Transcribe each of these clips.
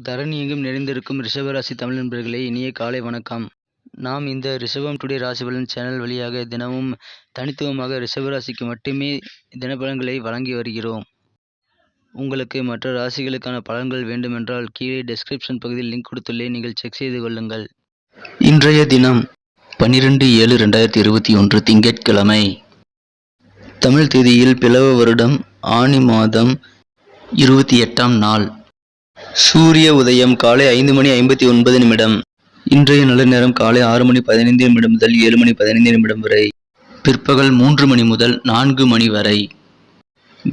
தரணி எங்கும் நிறைந்திருக்கும் ரிஷபராசி தமிழ் நண்பர்களே இனிய காலை வணக்கம். நாம் இந்த ரிஷபம் டுடே ராசி பலன் சேனல் வழியாக தினமும் தனித்துவமாக ரிஷபராசிக்கு மட்டுமே தினபலன்களை வழங்கி வருகிறோம். உங்களுக்கு மற்ற ராசிகளுக்கான பலன்கள் வேண்டுமென்றால் கீழே டெஸ்கிரிப்ஷன் பகுதியில் லிங்க் கொடுத்துள்ளே நீங்கள் செக் செய்து கொள்ளுங்கள். இன்றைய தினம் பன்னிரெண்டு ஏழு ரெண்டாயிரத்தி இருபத்தி ஒன்று திங்கட்கிழமை. தமிழ் தேதியில் பிளவ வருடம் ஆனி மாதம் இருபத்தி எட்டாம் நாள். சூரிய உதயம் காலை ஐந்து மணி ஐம்பத்தி ஒன்பது நிமிடம். இன்றைய நல்ல நேரம் காலை ஆறு மணி பதினைந்து நிமிடம் முதல் ஏழு மணி பதினைந்து நிமிடம் வரை. பிற்பகல் மூன்று மணி முதல் நான்கு மணி வரை.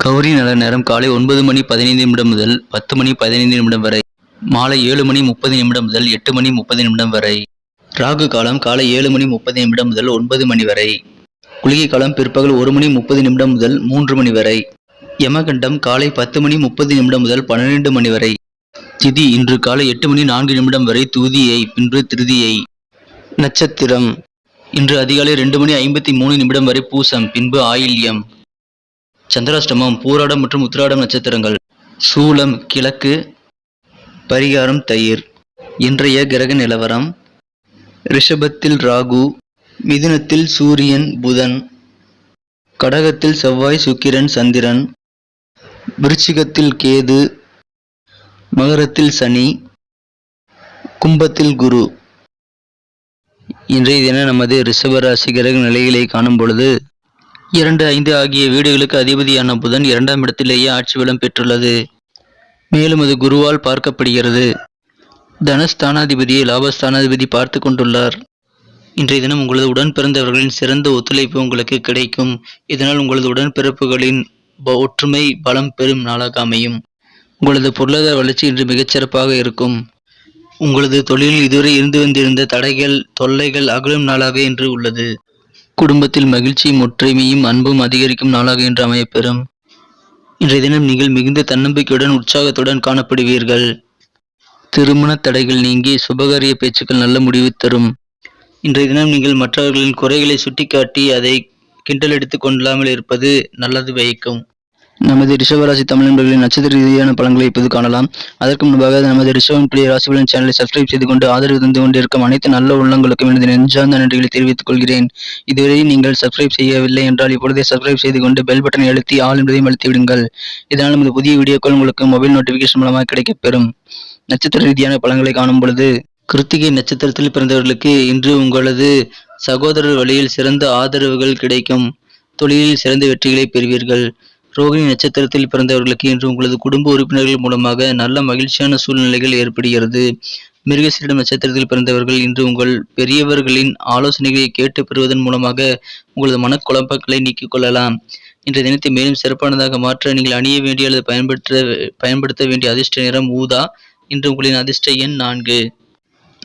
கௌரி நல்ல நேரம் காலை ஒன்பது மணி பதினைந்து நிமிடம் முதல் பத்து மணி பதினைந்து நிமிடம் வரை. மாலை ஏழு மணி முப்பது நிமிடம் முதல் எட்டு மணி முப்பது நிமிடம் வரை. ராகு காலம் காலை ஏழு மணி முப்பது நிமிடம் முதல் ஒன்பது மணி வரை. குளிகை காலம் பிற்பகல் ஒரு மணி முப்பது நிமிடம் முதல் மூன்று மணி வரை. யமகண்டம் காலை பத்து மணி முப்பது நிமிடம் முதல் பன்னிரண்டு மணி வரை. திதி இன்று காலை எட்டு மணி நான்கு நிமிடம் வரை தூதியை பின்பு திருதியை. நட்சத்திரம். இன்று அதிகாலை ரெண்டு மணி ஐம்பத்தி மூணு நிமிடம் வரை பூசம் பின்பு ஆயில்யம். சந்திராஷ்டமம் பூராடம் மற்றும் உத்திராடம் நட்சத்திரங்கள். சூலம் கிழக்கு. பரிகாரம் தயிர். இன்றைய கிரக நிலவரம். ரிஷபத்தில் ராகு மிதுனத்தில் சூரியன் புதன். கடகத்தில் செவ்வாய் சுக்கிரன் சந்திரன். விருச்சிகத்தில் கேது மகரத்தில் சனி கும்பத்தில் குரு. இன்றைய தினம் நமது ரிஷபராசி கிரக நிலைகளை காணும் பொழுது இரண்டு ஐந்து ஆகிய வீடுகளுக்கு அதிபதியான புதன் இரண்டாம் இடத்திலேயே ஆட்சி வளம் பெற்றுள்ளது. மேலும் அது குருவால் பார்க்கப்படுகிறது. தனஸ்தானாதிபதியை லாபஸ்தானாதிபதி பார்த்து கொண்டுள்ளார். இன்றைய தினம் உங்களது உடன் பிறந்தவர்களின் சிறந்த ஒத்துழைப்பு உங்களுக்கு கிடைக்கும். இதனால் உங்களது உடன்பிறப்புகளின் ஒற்றுமை பலம் பெறும் நாளாக அமையும். உங்களது பொருளாதார வளர்ச்சி இன்று மிகச்சிறப்பாக இருக்கும். உங்களது தொழிலில் இதுவரை இருந்து வந்திருந்த தடைகள் தொல்லைகள் அகலும் நாளாக இன்று உள்ளது. குடும்பத்தில் மகிழ்ச்சியும் ஒற்றுமையும் அன்பும் அதிகரிக்கும் நாளாக இன்று அமையப்பெறும். இன்றைய தினம் நீங்கள் மிகுந்த தன்னம்பிக்கையுடன் உற்சாகத்துடன் காணப்படுவீர்கள். திருமண தடைகள் நீங்கி சுபகாரிய பேச்சுக்கள் நல்ல முடிவு தரும். இன்றைய தினம் நீங்கள் மற்றவர்களின் குறைகளை சுட்டிக்காட்டி அதை கிண்டல் எடுத்துக் கொள்ளாமல் இருப்பது நல்லது வைக்கும் நமது ரிஷவராசி தமிழ் நண்பர்களின் நட்சத்திர ரீதியான பலன்களை இப்போது காணலாம். அதற்கு முன்பாக நமது ரிஷபம் பிள்ளை ராசி சேனலை சப்ஸ்கிரைப் செய்து கொண்டு ஆதரவு தந்து கொண்டிருக்கும் அனைத்து நல்ல உள்ளங்களுக்கும் எனது நெஞ்சார்ந்த நன்றிகளை தெரிவித்துக் கொள்கிறேன். இதுவரை நீங்கள் சப்ஸ்கிரைப் செய்யவில்லை என்றால் இப்பொழுதே சப்ஸ்கிரைப் செய்து கொண்டு பெல் பட்டனை அழுத்தி ஆள் என்பதையும் அழுத்தி விடுங்கள். இதனால் நமது புதிய வீடியோக்கள் உங்களுக்கு மொபைல் நோட்டிபிகேஷன் மூலமாக கிடைக்கப்பெறும். நட்சத்திர ரீதியான பலன்களை காணும் பொழுது கிருத்திகை நட்சத்திரத்தில் பிறந்தவர்களுக்கு இன்று உங்களது சகோதரர் வழியில் சிறந்த ஆதரவுகள் கிடைக்கும். தொழிலில் சிறந்த வெற்றிகளை பெறுவீர்கள். ரோகிணி நட்சத்திரத்தில் பிறந்தவர்களுக்கு இன்று உங்களது குடும்ப உறுப்பினர்கள் மூலமாக நல்ல மகிழ்ச்சியான சூழ்நிலைகள் ஏற்படுகிறது. மிருகசீரிடம் நட்சத்திரத்தில் பிறந்தவர்கள் இன்று உங்கள் பெரியவர்களின் ஆலோசனைகளை கேட்டு பெறுவதன் மூலமாக உங்களது மனக்குழப்பங்களை நீக்கிக் கொள்ளலாம். இன்றைய தினத்தை மேலும் சிறப்பானதாக மாற்ற நீங்கள் அணிய வேண்டிய அல்லது பயன்படுத்த பயன்படுத்த வேண்டிய அதிர்ஷ்ட நிறம் ஊதா. இன்று உங்களின் அதிர்ஷ்ட எண் நான்கு.